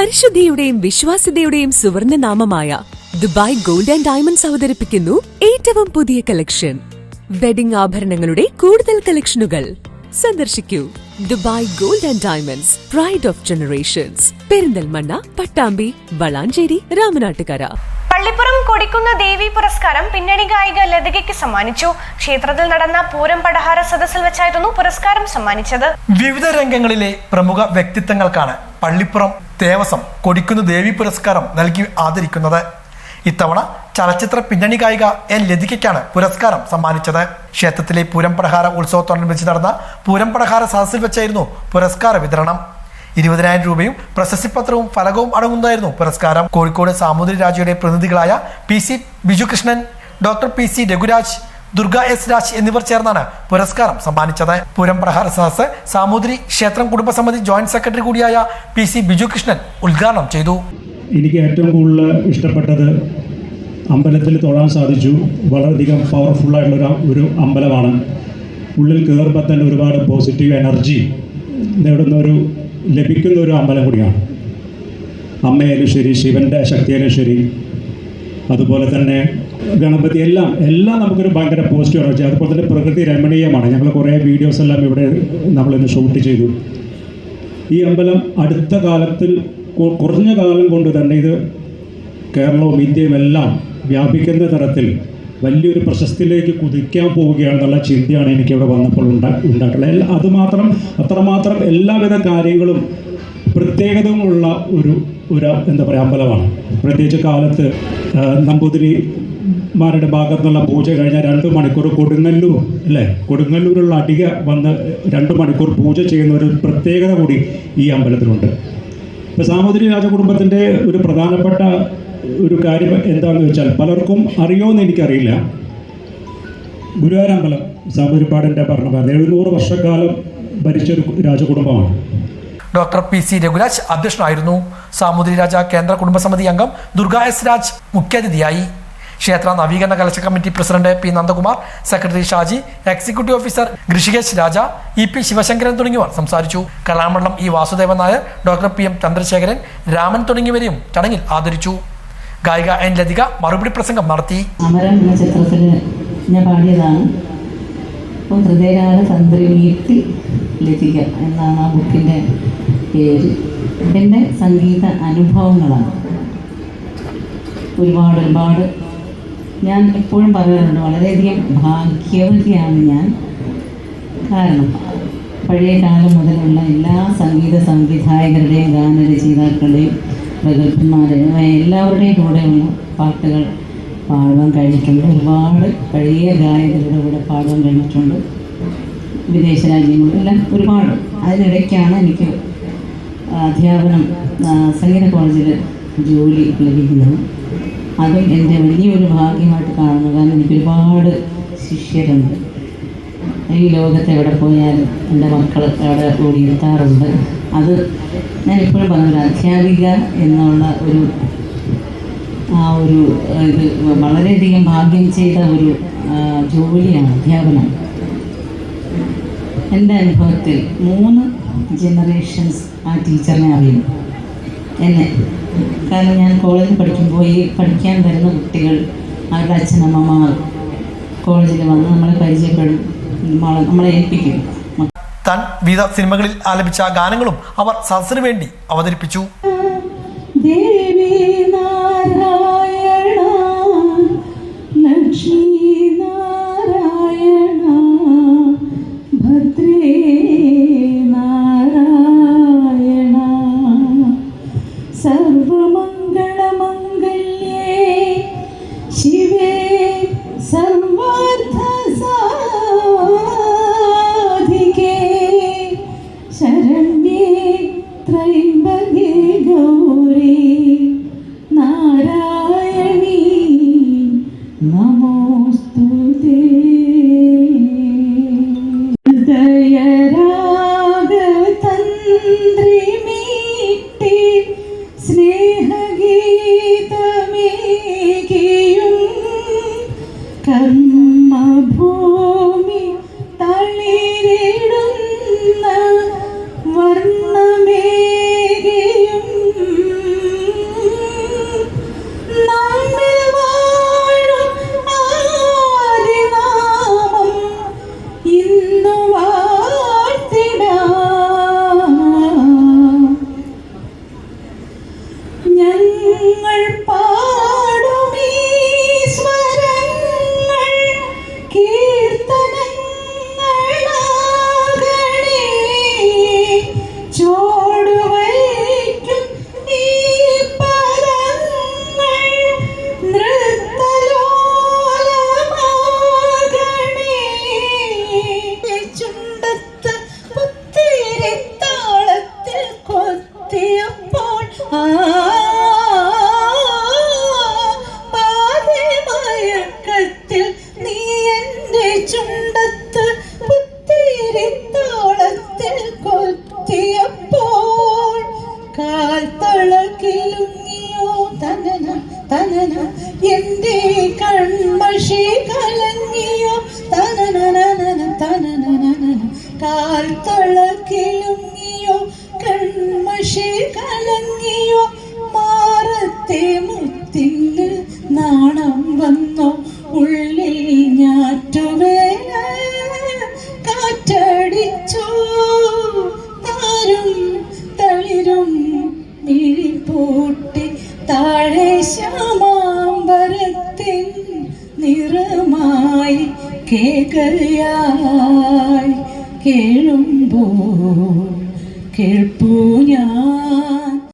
പരിശുദ്ധിയുടെയും വിശ്വാസ്യതയുടെയും സുവർണ നാമമായ ദുബായ് ഗോൾഡ് ആൻഡ് ഡയമണ്ട്സ് അവതരിപ്പിക്കുന്നു ഏറ്റവും പുതിയ കളക്ഷൻ വെഡിംഗ് ആഭരണങ്ങളുടെ കൂടുതൽ കളക്ഷനുകൾ സന്ദർശിക്കൂ. Dubai Gold and Diamonds pride of generations Perinthalmanna Pattambi Valanchery Ramanattukara. Pallippuram Kodikkunnu Devi പുരസ്കാരം പിന്നണി ഗായിക ലതികയ്ക്ക് സമ്മാനിച്ചു. ക്ഷേത്രത്തിൽ നടന്ന പൂരം പടഹാര സദസ്സിൽ വെച്ചായിരുന്നു പുരസ്കാരം സമ്മാനിച്ചത്. വിവിധ രംഗങ്ങളിലെ പ്രമുഖ വ്യക്തിത്വങ്ങൾക്കാണ് പള്ളിപ്പുറം ദേവസ്വം കൊടിക്കുന്ന് ദേവി പുരസ്കാരം നൽകി ആദരിക്കുന്നത്. ഇത്തവണ ചലച്ചിത്ര പിന്നണി ഗായിക എൻ ലതികയ്ക്കാണ് പുരസ്കാരം സമ്മാനിച്ചത്. ക്ഷേത്രത്തിലെ പൂരം പ്രഹാര ഉത്സവത്തോടനുബന്ധിച്ച് നടന്ന പൂരം പ്രഹാര സദസ്സിൽ വെച്ചായിരുന്നു പുരസ്കാര വിതരണം. ഇരുപതിനായിരം രൂപയും പ്രശസ്തിപത്രവും ഫലകവും അടങ്ങുന്നതായിരുന്നു പുരസ്കാരം. Kozhikode Samoothiri രാജയുടെ പ്രതിനിധികളായ P C Bijukrishnan doctor P C Raghuraj Durga S Raj എന്നിവർ ചേർന്നാണ് പുരസ്കാരം സമ്മാനിച്ചത്. പൂരം പ്രഹാര സദസ് സാമൂതിരി ക്ഷേത്രം കുടുംബസമിതി ജോയിന്റ് സെക്രട്ടറി കൂടിയായ പി സി ബിജു കൃഷ്ണൻ ഉദ്ഘാടനം ചെയ്തു. എനിക്ക് ഏറ്റവും കൂടുതൽ ഇഷ്ടപ്പെട്ടത് അമ്പലത്തിൽ തൊഴാൻ സാധിച്ചു. വളരെയധികം പവർഫുള്ളായിട്ടുള്ള ഒരു അമ്പലമാണ്. ഉള്ളിൽ കയറുമ്പോൾ തന്നെ ഒരുപാട് പോസിറ്റീവ് എനർജി നേടുന്ന ഒരു ലഭിക്കുന്ന ഒരു അമ്പലം കൂടിയാണ്. അമ്മയായാലും ശരി ശിവന്റെ ശക്തിയായാലും ശരി. അതുപോലെ തന്നെ ഗണപതി എല്ലാം എല്ലാം നമുക്കൊരു ഭയങ്കര പോസിറ്റീവ് എനർജി അതുപോലെ തന്നെ പ്രകൃതി രമണീയമാണ്. ഞങ്ങൾ കുറേ വീഡിയോസ് എല്ലാം ഇവിടെ നമ്മളിന്ന് ഷൂട്ട് ചെയ്തു. ഈ അമ്പലം അടുത്ത കാലത്തിൽ കുറഞ്ഞ കാലം കൊണ്ട് തന്നെ ഇത് കേരളവും ഇന്ത്യയും എല്ലാം വ്യാപിക്കുന്ന തരത്തിൽ വലിയൊരു പ്രശസ്തിയിലേക്ക് കുതിക്കാൻ പോവുകയാണെന്നുള്ള ചിന്തയാണ് എനിക്ക് ഇവിടെ വന്നപ്പോൾ ഉണ്ടാ ഉണ്ടായിട്ടുള്ളത്. അതുമാത്രം അത്രമാത്രം എല്ലാവിധ കാര്യങ്ങളും പ്രത്യേകതകളുള്ള ഒരു ഒരു എന്താ പറയുക അമ്പലമാണ്. പ്രത്യേകിച്ച് കാലത്ത് ആ, നമ്പൂതിരിമാരുടെ ഭാഗത്തുനിന്നുള്ള പൂജ കഴിഞ്ഞാൽ രണ്ട് മണിക്കൂർ കൊടുങ്ങല്ലൂർ അല്ലേ? കൊടുങ്ങല്ലൂരുള്ള അടിക വന്ന് രണ്ട് മണിക്കൂർ പൂജ ചെയ്യുന്ന ഒരു പ്രത്യേകത കൂടി ഈ അമ്പലത്തിലുണ്ട്. ഇപ്പോൾ സാമൂതിരി രാജകുടുംബത്തിന്റെ ഒരു പ്രധാനപ്പെട്ട ഒരു കാര്യം എന്താണെന്ന് വെച്ചാൽ പലർക്കും അറിയുമോയെന്ന് എനിക്കറിയില്ല. ഗുരുവാരമ്പലം സാമൂതിരിപ്പാടിന്റെ ഭരണകാലം എഴുന്നൂറ് വർഷക്കാലം ഭരിച്ചൊരു രാജകുടുംബമാണ്. ഡോക്ടർ പി സി രഘുരാജ് അധ്യക്ഷനായിരുന്നു. സാമൂതിരി രാജ കേന്ദ്ര കുടുംബസമിതി അംഗം ദുർഗ എസ് രാജ് മുഖ്യാതിഥിയായി. ക്ഷേത്ര നവീകരണ കലശ committee president P Nandakumar secretary Shaji executive officer Hrishikesh Raja E P Sivasankaran തുടങ്ങിയവർ സംസാരിച്ചു. Kalamandalam E Vasudevan Nair doctor P M Chandrasekharan Raman തുടങ്ങിയവരെയും ചടങ്ങിൽ ആദരിച്ചു. ഗായിക എൻ ലതിക മറുപടി പ്രസംഗം നടത്തി. അമരം ഞാൻ പാടിയതാണ്. ലതിക എന്നാണ് ആ ബുക്കിന്റെ പേര്. എന്റെ സംഗീത അനുഭവങ്ങളാണ് ഒരുപാട് ഒരുപാട് ഞാൻ എപ്പോഴും പറയാറുണ്ട് വളരെയധികം ഭാഗ്യവതിയാണ് ഞാൻ. കാരണം പഴയ കാലം മുതലുള്ള എല്ലാ സംഗീത സംവിധായകരുടെയും ഗാനരചയിതാക്കളുടെയും പ്രഗത്ഭന്മാരെയും എല്ലാവരുടെയും കൂടെയുള്ള പാട്ടുകൾ പാടുവാൻ കഴിഞ്ഞിട്ടുണ്ട്. ഒരുപാട് പഴയ ഗായകരുടെ കൂടെ പാടുവാൻ കഴിഞ്ഞിട്ടുണ്ട്. വിദേശ രാജ്യങ്ങളിൽ എല്ലാം ഒരുപാട്. അതിനിടയ്ക്കാണ് എനിക്ക് അധ്യാപനം സംഗീത കോളേജിൽ ജോലി ലഭിക്കുന്നത്. അതും എന്റെ വലിയൊരു ഭാഗ്യമായിട്ട് കാണുന്നു കാരണം എനിക്ക് ഒരുപാട് ശിഷ്യരുണ്ട്. ഈ ലോകത്ത് എവിടെ പോയാലും എന്റെ മക്കൾ അവിടെ ഓടിയെത്താറുണ്ട് അത് ഞാൻ എപ്പോഴും പറഞ്ഞൊരു അധ്യാപിക എന്നുള്ള ഒരു ആ ഒരു ഇത് വളരെയധികം ഭാഗ്യം ചെയ്ത ഒരു ജോലിയാണ് അധ്യാപനം എന്റെ അനുഭവത്തിൽ മൂന്ന് ജനറേഷൻസ് ആ ടീച്ചറിനെ അറിയും എന്നെ കാരണം ഞാൻ കോളേജിൽ പഠിക്കുമ്പോൾ ഈ പഠിക്കാൻ വരുന്ന കുട്ടികൾ അവരുടെ അച്ഛനമ്മമാർ കോളേജിൽ വന്ന് നമ്മളെ പരിചയപ്പെടും നമ്മളെ ഏൽപ്പിക്കും. താൻ വിവിധ സിനിമകളിൽ ആലപിച്ച ഗാനങ്ങളും അവർ സദസ്സിനു വേണ്ടി അവതരിപ്പിച്ചു. ദേവി त्रैम्बके गौरे नारायणी नमोऽस्तु ते हृदयरागतन्द्रिमीट्टे സ്നേഹഗീതമേകിയും കർമ്മഭൂമി തളിരിടുന്ന വർണ 哎 കാൽ തളക്കിലുങ്ങിയോ കൺമഷി കലങ്ങിയോ മാറത്തെ മുത്തിന് നാണം വന്നോ ഉള്ളിൽ ഞാറ്റുവേല കാറ്റടിച്ചോ. താരും തളിരും മിഴിപൂട്ടി താഴെ ശ്യാമാമ്പരത്തിൻ നിറമായി കേകയായി. കേഴുമ്പോൾ കേൾപ്പൂ ഞാൻ.